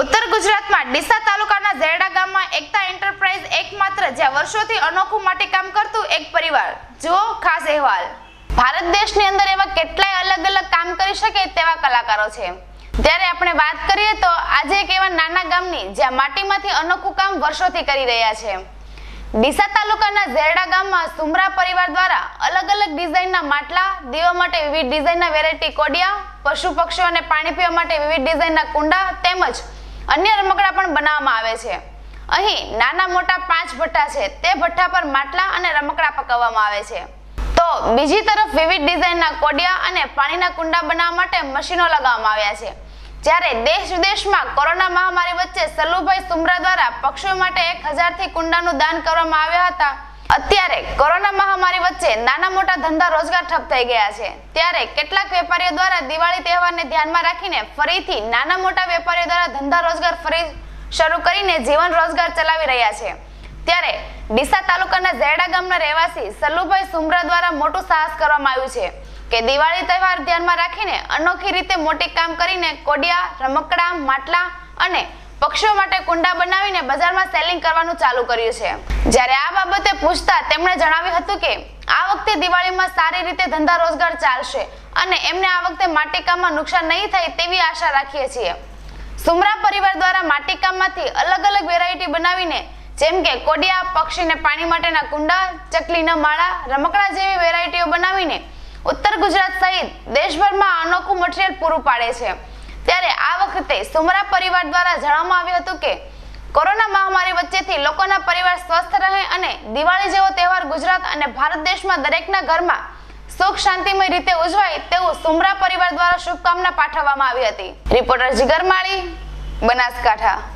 ઉત્તર ગુજરાતમાં ડીસા તાલુકાના ઝેરડા ગામમાં એકતા એન્ટરપ્રાઇઝ એકમાત્ર જ્યાં વર્ષોથી અનોખું માટીકામ કરતું એક પરિવાર. જુઓ ખાસ અહેવાલ. ભારત દેશની અંદર એવા કેટલાય અલગ અલગ કામ કરી શકે તેવા કલાકારો છે. ત્યારે આપણે વાત કરીએ તો આજે એક એવા નાના ગામની જ્યાં માટીમાંથી અનોખું કામ વર્ષોથી કરી રહ્યા છે. ડીસા તાલુકાના ઝેરડા ગામમાં સુમરા પરિવાર દ્વારા અલગ અલગ ડિઝાઇનના માટલા, દીવા માટે વિવિધ ડિઝાઇનના વેરાયટી કોડિયા, પશુ પક્ષીઓને પાણી પીવા માટે વિવિધ ડિઝાઇનના કુંડા તેમજ અન્ય રમકડા પણ બનાવવામાં આવે છે. અહીં નાના મોટા પાંચ ભઠ્ઠા છે. તે ભઠ્ઠા પર માટલા અને રમકડા પકાવવામાં આવે છે. તો બીજી તરફ વિવિધ ડિઝાઇનના કોડિયા અને પાણીના કુંડા બનાવવા માટે મશીનો લગાવવામાં આવ્યા છે. જ્યારે દેશ વિદેશમાં કોરોના મહામારી વચ્ચે સલ્લુભાઈ સુમરા દ્વારા પક્ષીઓ માટે એક હજારથી કુંડાનું દાન કરવામાં આવ્યા હતા. અત્યારે કોરોના મહામારી વચ્ચે નાના મોટા ધંધા રોજગાર ઠપ થઈ ગયા છે. ત્યારે કેટલાક વેપારીઓ દ્વારા દિવાળી તહેવારને ધ્યાનમાં રાખીને ફરીથી નાના મોટા વેપારીઓ દ્વારા ધંધા રોજગાર ફરી શરૂ કરીને જીવન રોજગાર ચલાવી રહ્યા છે. ત્યારે ડીસા તાલુકાના ઝેડા ગામના રહેવાસી સલ્લુભાઈ સુમરા દ્વારા મોટું સાહસ કરવામાં આવ્યું છે કે દિવાળી તહેવાર ધ્યાનમાં રાખીને અનોખી રીતે મોટી કામ કરીને કોડિયા, રમકડા, માટલા અને પક્ષીઓ માટે કુંડા બનાવીને બજારમાં સેલિંગ કરવાનું ચાલુ કર્યું છે. જ્યારે આ બાબતે પૂછતા તેમણે જણાવ્યું હતું કે, આ વખતે દિવાળીમાં સારી રીતે ધંધા રોજગાર ચાલશે અને એમને આ વખતે માટીકામમાં નુકસાન નહીં થાય તેવી આશા રાખીએ છીએ. સુમરા પરિવાર દ્વારા માટીકામમાંથી અલગ અલગ વેરાયટી બનાવીને, જેમ કે કોડિયા, પક્ષીને પાણી માટેના કુંડા, ચકલીના માળા, રમકડા જેવી વેરાયટીઓ બનાવીને, ઉત્તર ગુજરાત સહિત દેશભરમાં અનોખું મટીરિયલ પૂરું પાડે છે. ત્યારે આ વખતે સુમરા પરિવાર દ્વારા જણાવવામાં આવ્યું હતું કે કોરોના મહામારી વચ્ચેથી લોકોના પરિવાર સ્વસ્થ રહે અને દિવાળી જેવો તહેવાર ગુજરાત અને ભારત દેશમાં દરેકના ઘરમાં સુખ શાંતિમય રીતે ઉજવાય તેવું સુમરા પરિવાર દ્વારા શુભકામના પાઠવવામાં આવી હતી. રિપોર્ટર જીગર માળી બનાસકાંઠા.